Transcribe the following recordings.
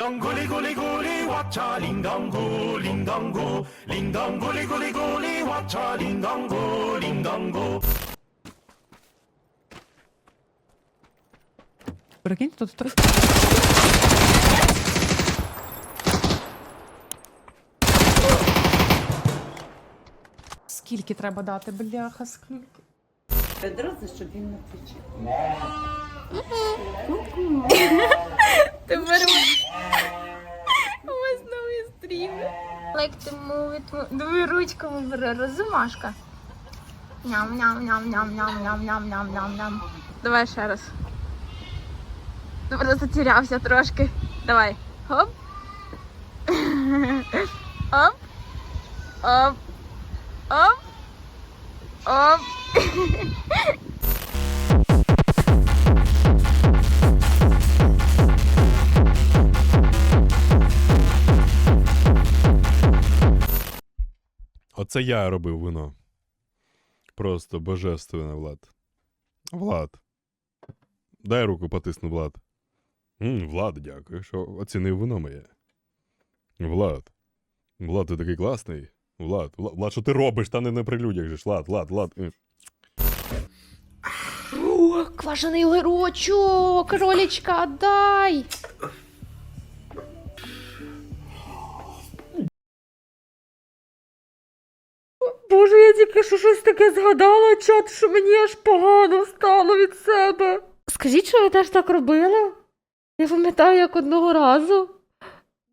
링덩 구리 구리 구리 왓차 링덩 구 링덩 구 링덩 구리 구리 구리 왓차 링덩 구 링덩 구 Прикинь, тут хтось. Скільки треба дати, бляха, скільки. Відразу, щоб він не кричав. Ням ням ням ням. Давай ще раз. Ти просто затерявся трошки. Давай. Хоп. Оп. Оп. Оп. Оп. Оце я робив вино. Просто божественне, Влад. Влад. Дай руку потисну, Влад. м Влад, дякую, що оцінив вино моє. Влад. Влад, ти такий класний. Влад, Влад, Влад, що ти робиш? Та не на прилюдях же ж. Влад, Влад, Влад. Е. О, квашений огірочок, ролічка, дай. Боже, я тільки що щось таке згадала, чат, що мені аж погано стало від себе. Скажіть, що ви теж так робили? Я пам'ятаю, як одного разу.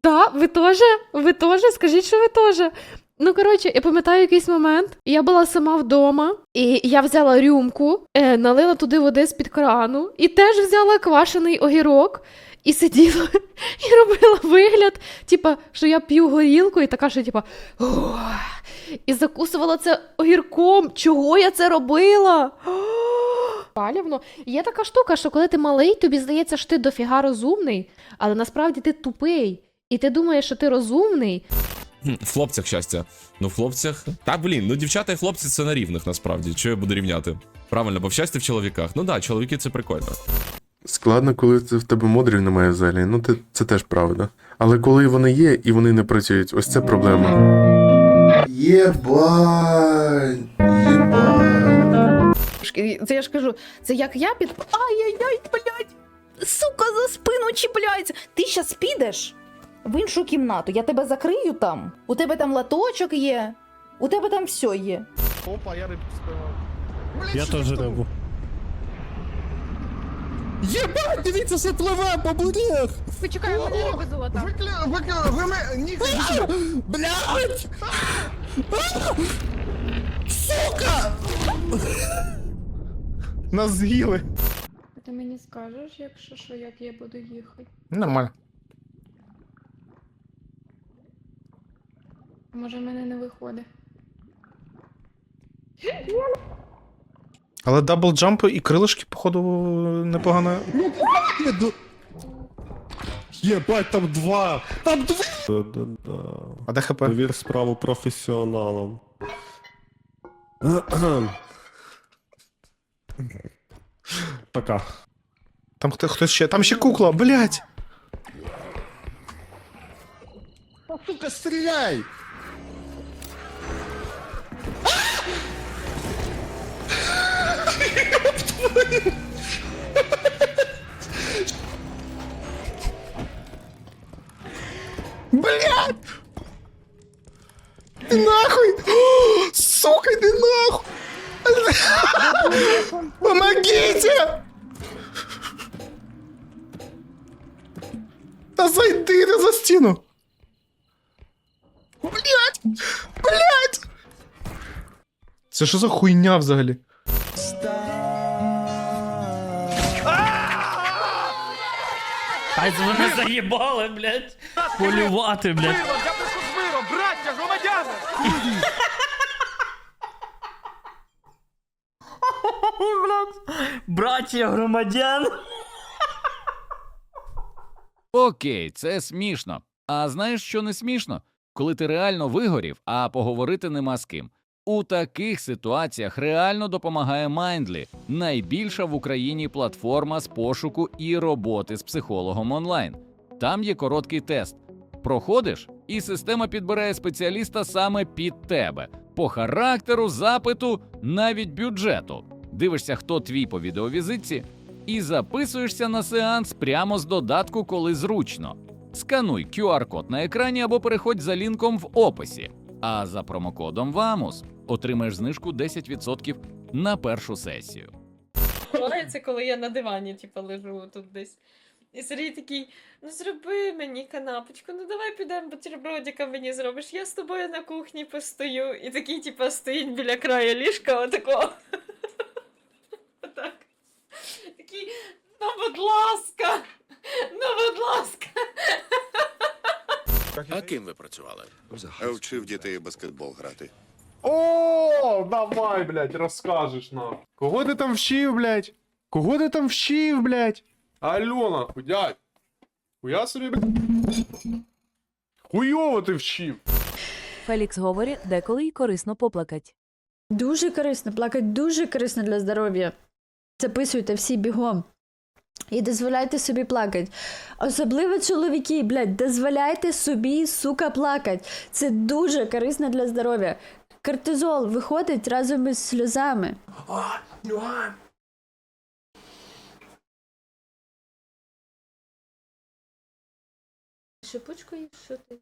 Так, ви теж? Ви теж? Скажіть, що ви теж. Ну, коротше, я пам'ятаю якийсь момент. Я була сама вдома, і я взяла рюмку, е, налила туди води з-під крану, і теж взяла квашений огірок і сиділа і робила вигляд, типа, що я п'ю горілку, і така, що типа. І закусувала це огірком. Чого я це робила? Палівно. Є така штука, що коли ти малий, тобі здається, що ти дофіга розумний, але насправді ти тупий. І ти думаєш, що ти розумний, В хлопцях щастя. Ну, в хлопцях. Та блін, ну дівчата і хлопці це на рівних насправді. Чого я буду рівняти? Правильно, бо в щастя в чоловіках. Ну да, чоловіки це прикольно. Складно, коли це в тебе модрів немає взагалі. Ну, ти, це теж правда. Але коли вони є і вони не працюють, ось це проблема. Єбать! Трошки. Це я ж кажу, це як я під. Ай-яй-яй, блядь! Сука, за спину чіпляється. Ти щас підеш в іншу кімнату. Я тебе закрию там. У тебе там латочок є. У тебе там все є. Опа, я рибку спивав. Я теж рибу. Єбать, дивіться, все пливе по бурях! Почекай, у мене риби золота. Викля... Викля... Ви мене... Ні, Блядь! Сука! Нас з'їли. Ти мені скажеш, якщо що, як я буду їхати? Нормально. Може, в мене не виходить. Але дабл джампи і крилишки, походу, непогано. Єбать, там два! Там два! Да-да-да. А де хп? Довір справу професіоналам. Пока. Там хто, хтось ще. Там ще кукла, блядь! Сука, стріляй! Ти нахуй! Сука, иди нахуй! Помогите! Та зайди ти за стіну! Блядь! Блядь! Це що за хуйня взагалі? Ай, це вони заїбали, блядь. Полювати, блядь. Блядь. Браття громадян. Окей, це смішно. А знаєш, що не смішно? Коли ти реально вигорів, а поговорити нема з ким. У таких ситуаціях реально допомагає Mindly – найбільша в Україні платформа з пошуку і роботи з психологом онлайн. Там є короткий тест. Проходиш, і система підбирає спеціаліста саме під тебе по характеру, запиту, навіть бюджету. Дивишся, хто твій по відеовізитці, і записуєшся на сеанс прямо з додатку, коли зручно. Скануй QR-код на екрані або переходь за лінком в описі. А за промокодом ВАМУС отримаєш знижку 10% на першу сесію. Це коли я на дивані, типу, лежу тут десь. І Сергій такий, ну зроби мені канапочку, ну давай підемо бутербродика мені зробиш. Я з тобою на кухні постою. І такий, типу, стоїть біля краю ліжка, отако. Такий, ну будь ласка, ну будь ласка. А ким ви працювали? Вчив дітей баскетбол грати. О, давай, блядь, розкажеш нам. Кого ти там вчив, блядь? Кого ти там вчив, блядь? Альона, худядь. Хуя собі, блядь. Хуйово ти вчив. Фелікс говорить, деколи й корисно поплакать. Дуже корисно, плакати дуже корисно для здоров'я. Записуйте всі бігом. І дозволяйте собі плакати. Особливо чоловіки, блядь, дозволяйте собі, сука, плакати. Це дуже корисно для здоров'я. Кортизол виходить разом із сльозами. Шипучкою, що ти?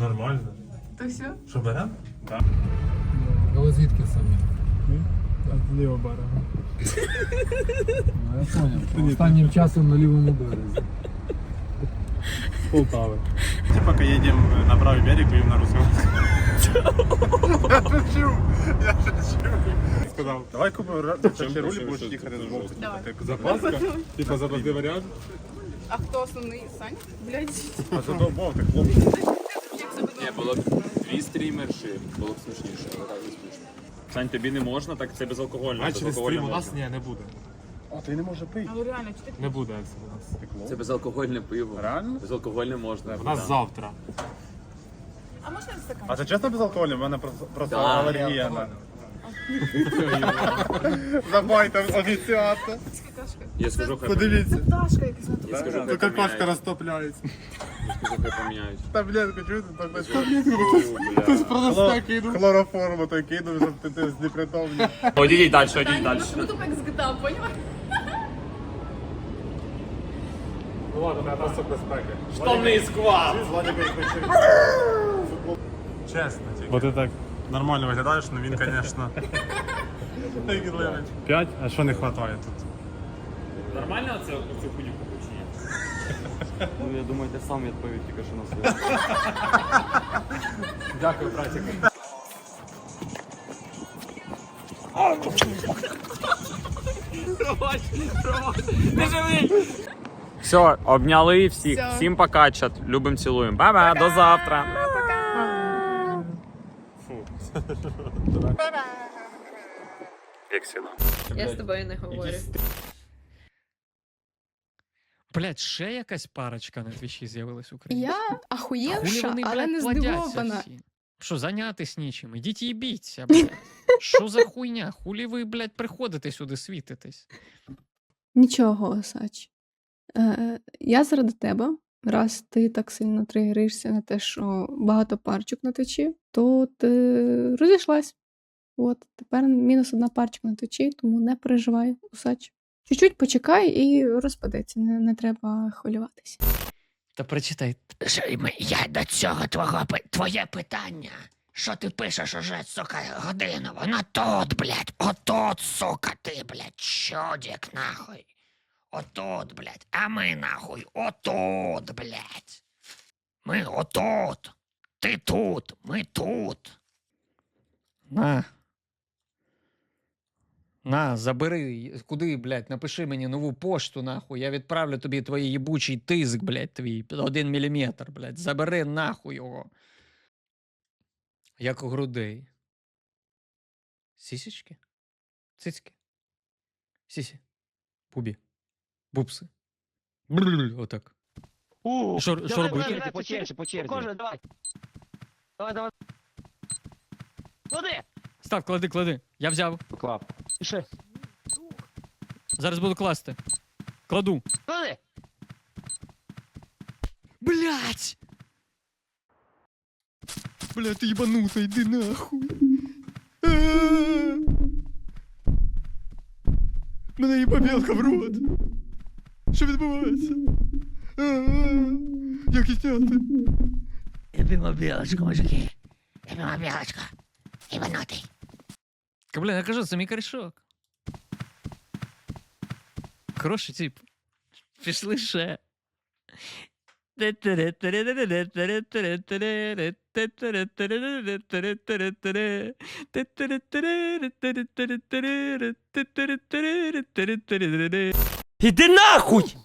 Нормально. То все? Що берем? Але звідки самі? З лівого берега. Я поняв. Останнім часом на лівому березі. Полтави. Типа едем на правый берег, и на русском. Я шучу, я шучу. Сказав, давай купимо перший руль, будеш їхати з боку. Запаска? Типа запасний варіант? А хто основний? Саня? Блядь. А зато бо ти хлопець. Ні, було б дві стрімерші, було б смішніше, але так не смішно. Сань, тобі не можна, так це безалкогольне. А через стрім у нас ні, не буде. А ти не може пити. Але реально, чи ти Не буде у нас. Це безалкогольне пиво. Реально? Безалкогольне можна. У нас завтра. А можна стакан? А це чесно безалкогольне? У мене просто, просто Да. алергія на. Забай там офіціанта. Я скажу, хай Подивіться. Пташка якась на Я скажу, хай поміняють. розтопляється. Скажу, хай поміняють. Таблетку чуєте? Таблетку. Хтось Просто кинув. Хлороформу той кинув, щоб ти, ти знепритомний. Одійдіть далі, одійдіть далі. Ну тупо як з GTA, поняла? Ну ладно, на нас безпеки. Штовний сквад! Чесно, тільки. Бо ти так нормально виглядаєш, ну він, звісно. П'ять? А що не вистачає тут? Нормально це цю хуйню чи ні? Ну, я думаю, ти сам відповів тільки що на своє. Дякую, братик. Все, обняли всіх. Всё. Всім пока, чат. Любим, цілуємо. Ба-ба, до завтра. Як завжди. Я з тобою не говорю. Блять, ще якась парочка на твічі з'явилась в Україні. Я Хулі ахуєвша, вони, але блядь, не плодяться здивована. всі? Що, зайнятись нічим? Ідіть і біться, блядь. Що за хуйня? Хулі ви, блядь, приходите сюди світитесь? Нічого, Осач. Е, я заради тебе, раз ти так сильно тригеришся на те, що багато парчок на твічі, то ти розійшлась. От, тепер мінус одна парчка на твічі, тому не переживай, Осач. Чуть-чуть почекай і розпадеться, не, не треба хвилюватися. Та прочитай. Я до цього твого твоє питання. Що ти пишеш уже, сука, годину? Воно тут, блядь, отут, сука, ти, блядь, чодік, нахуй. Отут, блядь, а ми нахуй, отут, блядь. Ми отут. Ти тут, ми тут. На. На, забери. Куди, блядь, напиши мені нову пошту, нахуй. Я відправлю тобі твій їбучий тиск, блядь, твій. Один міліметр, блядь. Забери нахуй його. Як у грудей. Сісічки? Цицьки? Сісі. Пубі. Бупси. Бррр, Отак. Що, що робити? По черзі, по черзі. давай. Давай, давай. Куди? Став, клади, клади. Я взяв. Клап. І ще. Зараз буду класти. Кладу. Клади. Блять! Бля, ти єбанута, йди нахуй. А-а-а. Мене їба білка в рот. Що відбувається? А-а-а. Як зняти? Любима білочка, мужики. Любима білочка. Ібанутий. Бля, я кажу, це мій корішок. Хороший тип. Пішли ще. Іди нахуй!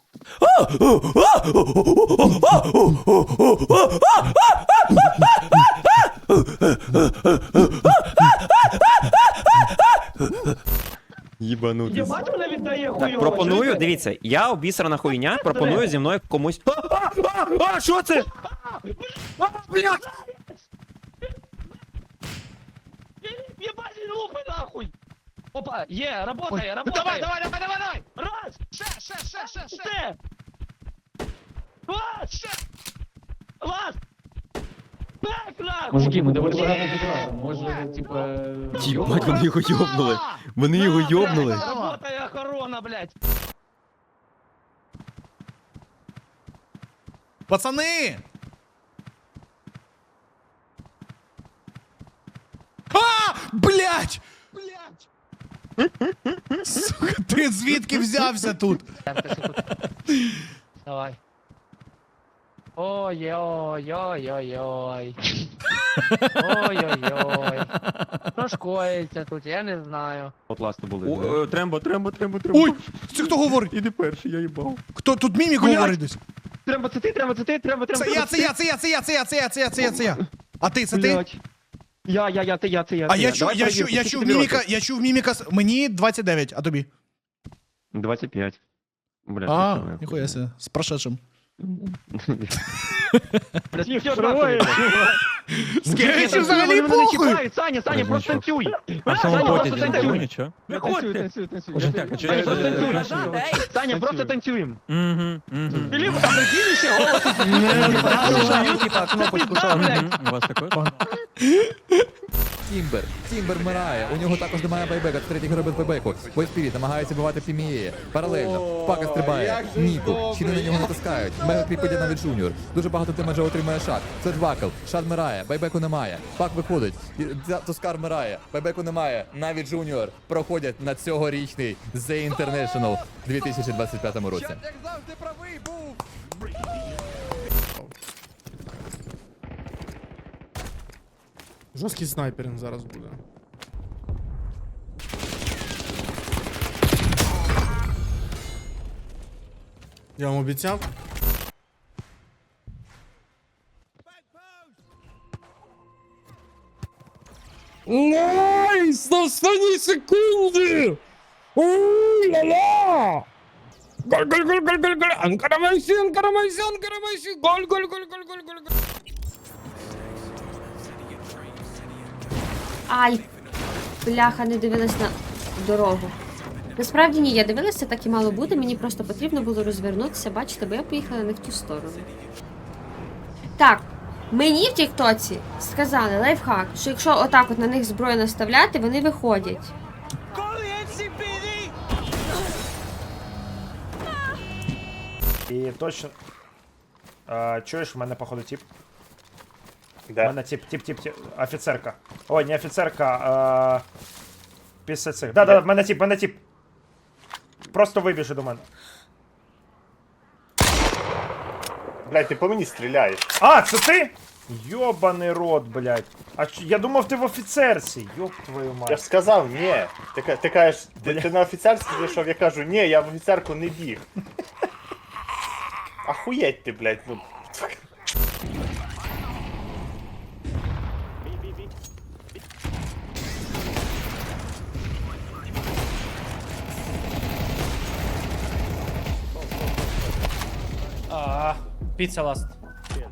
Їбанутий. Так, пропоную, дивіться, я обісрана хуйня, пропоную зі мною комусь. А, що це? Блядь! Ебать, лупы нахуй! Опа, е, работай, работай! Давай, давай, давай, давай, давай! Раз! Ще, ще, ще, ще, ще! Раз, ще! Раз! Нахуй! Мужики, ми доводимо. Може, типа. Ебать, вони його йобнули! Вони його йобнули. Работай, охорона, блядь! Пацани! А! Блять! Сука, ти звідки взявся тут? Давай. Ой-ой-ой-ой-ой-ой. Ой-ой-ой. Що ж коїться тут, я не знаю. От ласти були. Трембо, трембо, трембо, трембо. Ой! Це хто говорить? Іди перший, я їбав. Хто тут мімік Блядь! говорить десь? Трембо, це ти, трембо, це ти, трембо, трембо. Це я, це я, це я, це я, це я, це я, це я, це я, це я. А ти, це ти? Блядь. Я, я, я, це я, це я. А це я чув, Давай я чув, перевірку, я скільки чув тобі міміка, років? я чув міміка, с- мені 29, а тобі? 25. Блядь, А, ніхуя себе, з прошедшим. Скільки взагалі похуй! Саня, Саня, просто танцюй! Саня, просто танцюй! Саня, просто танцюємо! Или вы там прикинешься, голос! Типа кнопочку шагнуть. У вас такое? Тімбер. Тімбер вмирає. У нього також немає байбека. Третій робить байбеку. Войспіріт намагається бивати Пімієї. Паралельно. Пака стрибає. Ніку. Чини на нього натискають. Мега піде навіть Джуніор. Дуже багато демеджа отримує шат. Це Вакел. Шат вмирає. Байбеку немає. Пак виходить. Дзя- вмирає. Байбеку немає. Навіть Джуніор проходять на цьогорічний The International 2025 році. Як завжди правий був. Жорсткий снайперинг зараз буде. Я вам обіцяв. Найс! На останній секунді! Уй-ла-ла! Голь, голь, голь, голь, голь, голь! Анкара Майсі, Анкара Майсі, Анкара Майсі! Голь, Ай! Бляха, не дивилась на дорогу. Насправді ні, я дивилася, так і мало бути. Мені просто потрібно було розвернутися, бачите, бо я поїхала не в ту сторону. Так, мені в Тіктоці сказали лайфхак, що якщо отак от на них зброю наставляти, вони виходять. І точно. А, чуєш, в мене походу тип. Де? У мене тип, тип, тип, тип. Офіцерка. Ой, не офіцерка, а... Після цих. Да, да, в мене тип, в мене тип. Просто вибіжи до мене. Блядь, ти по мені стріляєш. А, це ти? Йобаний рот, блядь. А ч- я думав, ти в офіцерці. Йоб твою Я мать. ж сказав, ні. Ти, ка- ти кажеш, ти, ти на офіцерську зайшов, я кажу, ні, я в офіцерку не біг. Ахуєть ти, блядь, ну. Пицца ласт. Нет.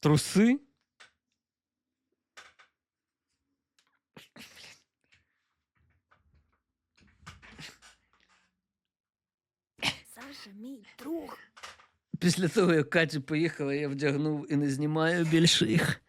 Трусы Після того, як Катя поїхала, я вдягнув і не знімаю більше їх.